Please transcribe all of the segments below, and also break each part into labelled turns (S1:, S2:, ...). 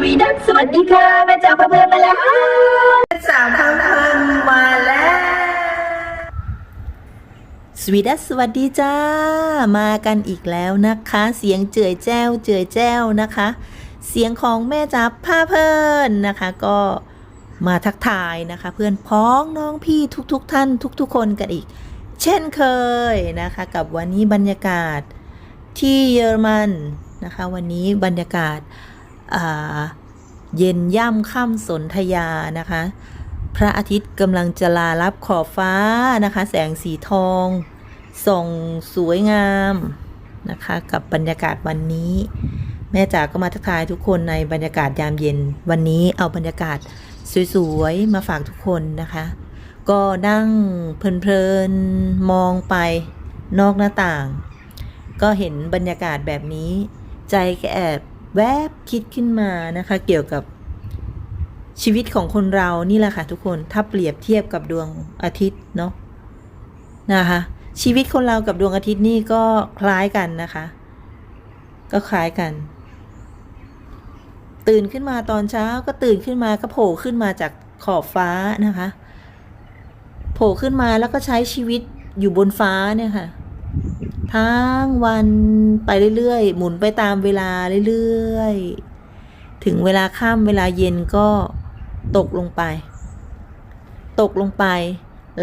S1: สวีดัสสวัสดีค่ะแม่จ๋าพาเพื่อนมาแล้วสาวพาเพื่อนมาแล้ว
S2: สวีดัสสวัสดีจ้า มากันอีกแล้วนะคะ เสียงเจือยแจ้วเจือยแจ้วนะคะ เสียงของแม่จับผ้าเพิ่นนะคะ ก็มาทักทายนะคะ เพื่อนพ้องน้องพี่ทุกๆทท่านทุก ๆ คนกันอีก เช่นเคยนะคะ กับวันนี้บรรยากาศที่เยอรมันนะคะ วันนี้บรรยากาศ เย็นย่ำค่ำสนธยานะคะ พระอาทิตย์กำลังจะลาลับขอบฟ้านะคะ แสงสีทองส่องสวยงามนะคะ กับบรรยากาศวันนี้ แม่จ๋าก็มาทักทายทุกคนในบรรยากาศยามเย็น วันนี้เอาบรรยากาศสวยๆ มาฝากทุกคนนะคะ ก็นั่งเพลินๆ มองไปนอกหน้าต่าง ก็เห็นบรรยากาศแบบนี้ ใจก็แอบ แวบคิดขึ้นมานะคะ เกี่ยวกับชีวิตของคนเรานี่แหละค่ะทุกคนถ้าเปรียบเทียบกับดวงอาทิตย์เนาะนะคะชีวิตคนเรากับดวงอาทิตย์นี่ก็คล้ายกันนะคะ ก็คล้ายกัน ตื่นขึ้นมาตอนเช้าก็ตื่นขึ้นมาก็โผล่ขึ้นมาจากขอบฟ้านะคะ โผล่ขึ้นมาแล้วก็ใช้ชีวิตอยู่บนฟ้าเนี่ยค่ะ ทั้งวันไปเรื่อยๆ หมุนไปตามเวลาเรื่อยๆ ถึงเวลาค่ำเวลาเย็นก็ตกลงไป ตกลงไป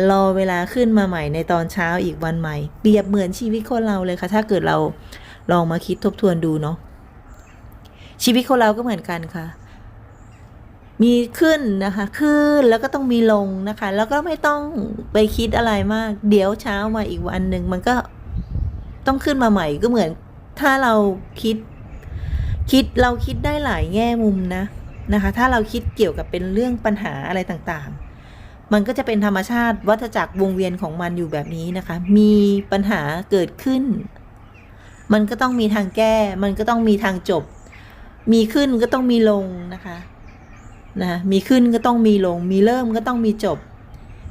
S2: รอเวลาขึ้นมาใหม่ในตอนเช้าอีกวันใหม่ เปรียบเหมือนชีวิตคนเราเลยค่ะ ถ้าเกิดเราลองมาคิดทบทวนดูเนาะ ชีวิตคนเราก็เหมือนกันค่ะ มีขึ้นนะคะ ขึ้นแล้วก็ต้องมีลงนะคะ แล้วก็ไม่ต้องไปคิดอะไรมาก เดี๋ยวเช้ามาอีกวันหนึ่งมันก็ ต้องขึ้นมาใหม่ก็เหมือน ถ้าเราคิด คิดเราคิดได้หลายแง่มุมนะนะคะ ถ้าเราคิดเกี่ยวกับเป็นเรื่องปัญหาอะไรต่างๆ มันก็จะเป็นธรรมชาติวัฏจักรวงเวียนของมันอยู่แบบนี้นะคะ มีปัญหาเกิดขึ้น มันก็ต้องมีทางแก้ มันก็ต้องมีทางจบ มีขึ้นก็ต้องมีลงนะคะนะมีขึ้นก็ต้องมีลง มีเริ่มก็ต้องมีจบ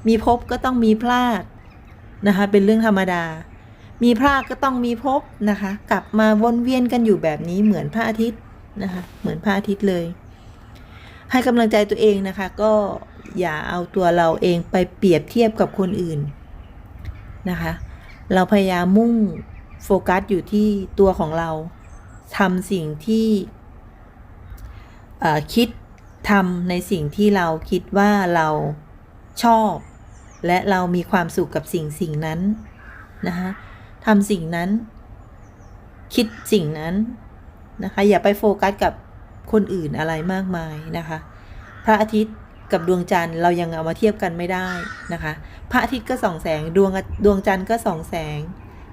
S2: มีพบก็ต้องมีพลาดนะคะ เป็นเรื่องธรรมดา มีพลาดก็ต้องมีพบนะคะ กลับมาวนเวียนกันอยู่แบบนี้เหมือนพระอาทิตย์นะคะ เหมือนพระอาทิตย์เลย ให้กำลังใจตัวเองนะคะ ก็อย่าเอาตัวเราเองไปเปรียบเทียบกับคนอื่นนะคะ เราพยายามมุ่งโฟกัสอยู่ที่ตัวของเราทำสิ่งที่คิดทำในสิ่งที่เราคิดว่าเราชอบ และเรามีความสุขกับสิ่งสิ่งนั้นนะคะ ทำสิ่งนั้น คิดสิ่งนั้นนะคะ อย่าไปโฟกัสกับคนอื่นอะไรมากมายนะคะ พระอาทิตย์กับดวงจันทร์เรายังเอามาเทียบกันไม่ได้นะคะ พระอาทิตย์ก็ส่องแสงดวงดวงจันทร์ก็ส่องแสง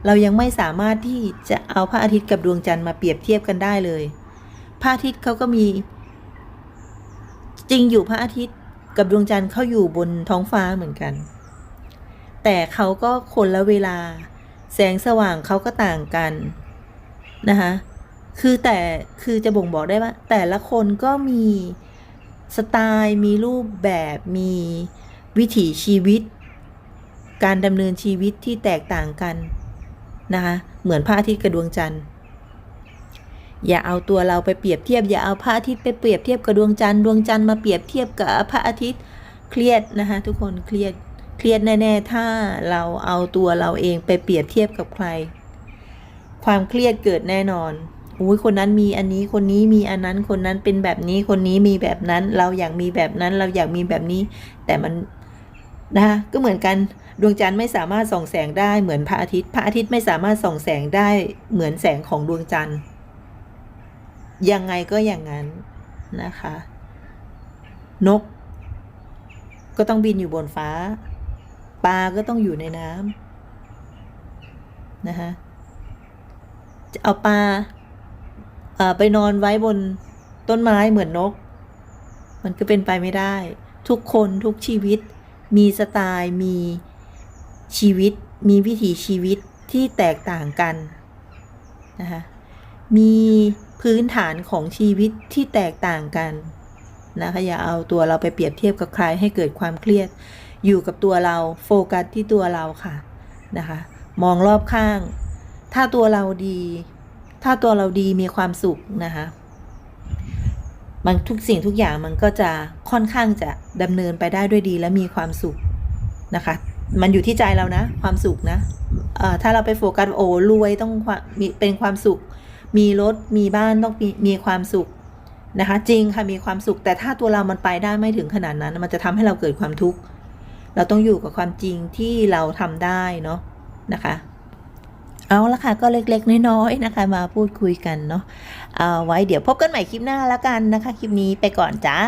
S2: เรายังไม่สามารถที่จะเอาพระอาทิตย์กับดวงจันทร์มาเปรียบเทียบกันได้เลย พระอาทิตย์เขาก็มี จริงอยู่พระอาทิตย์กับดวงจันทร์เขาอยู่บนท้องฟ้าเหมือนกัน แต่เขาก็คนละเวลา แสงสว่างเขาก็ต่างกันนะคะคือแต่คือจะบ่งบอกได้ว่า แต่ละคนก็มีสไตล์มีรูปแบบมีวิถีชีวิต การดำเนินชีวิตที่แตกต่างกันนะคะเหมือนพระอาทิตย์กับดวงจันทร์ อย่าเอาตัวเราไปเปรียบเทียบ อย่าเอาพระอาทิตย์ไปเปรียบเทียบกับดวงจันทร์ดวงจันทร์มาเปรียบเทียบกับพระอาทิตย์เครียดนะคะทุกคนเครียด เครียดแน่ๆ ถ้าเราเอาตัวเราเองไปเปรียบเทียบกับใคร ความเครียดเกิดแน่นอนอุ้ยคนนั้นมีอันนี้คนนี้มีอันนั้นคนนั้นเป็นแบบนี้คนนี้มีแบบนั้น เราอยากมีแบบนั้นเราอยากมีแบบนี้ แต่มันนะคะก็เหมือนกันดวงจันทร์ไม่สามารถส่องแสงได้เหมือนพระอาทิตย์ พระอาทิตย์ไม่สามารถส่องแสงได้เหมือนแสงของดวงจันทร์ยังไงก็อย่างนั้นนะคะ นก ก็ต้องบินอยู่บนฟ้า ปลาก็ต้องอยู่ในน้ำนะคะจะเอาปลาเอ่อไปนอนไว้บนต้นไม้เหมือนนก มันก็เป็นไปไม่ได้ ทุกคนทุกชีวิต มีสไตล์มีชีวิต มีวิถีชีวิตที่แตกต่างกันนะคะมีพื้นฐานของชีวิตที่แตกต่างกันนะคะอย่าเอาตัวเราไปเปรียบเทียบกับใครให้เกิดความเครียด อยู่กับตัวเราโฟกัสที่ตัวเราค่ะนะคะ มองรอบข้าง ถ้าตัวเราดี ถ้าตัวเราดีมีความสุขนะคะมันทุกสิ่งทุกอย่างมันก็จะค่อนข้างจะดำเนินไปได้ด้วยดีและมีความสุขนะคะ มันอยู่ที่ใจเรานะ ความสุขนะเอ่อถ้าเราไปโฟกัสโอ้รวยต้องมีเป็นความสุข มีรถมีบ้านต้องมีมีความสุขนะคะ จริงค่ะมีความสุข แต่ถ้าตัวเรามันไปได้ไม่ถึงขนาดนั้น มันจะทำให้เราเกิดความทุกข์ เราต้องอยู่กับความจริงที่เราทำได้เนาะนะคะ เอาละค่ะ ก็เล็กๆน้อยๆนะคะ มาพูดคุยกันเนาะเอาไว้เดี๋ยวพบกันใหม่คลิปหน้าแล้วกันนะคะ คลิปนี้ไปก่อนจ้า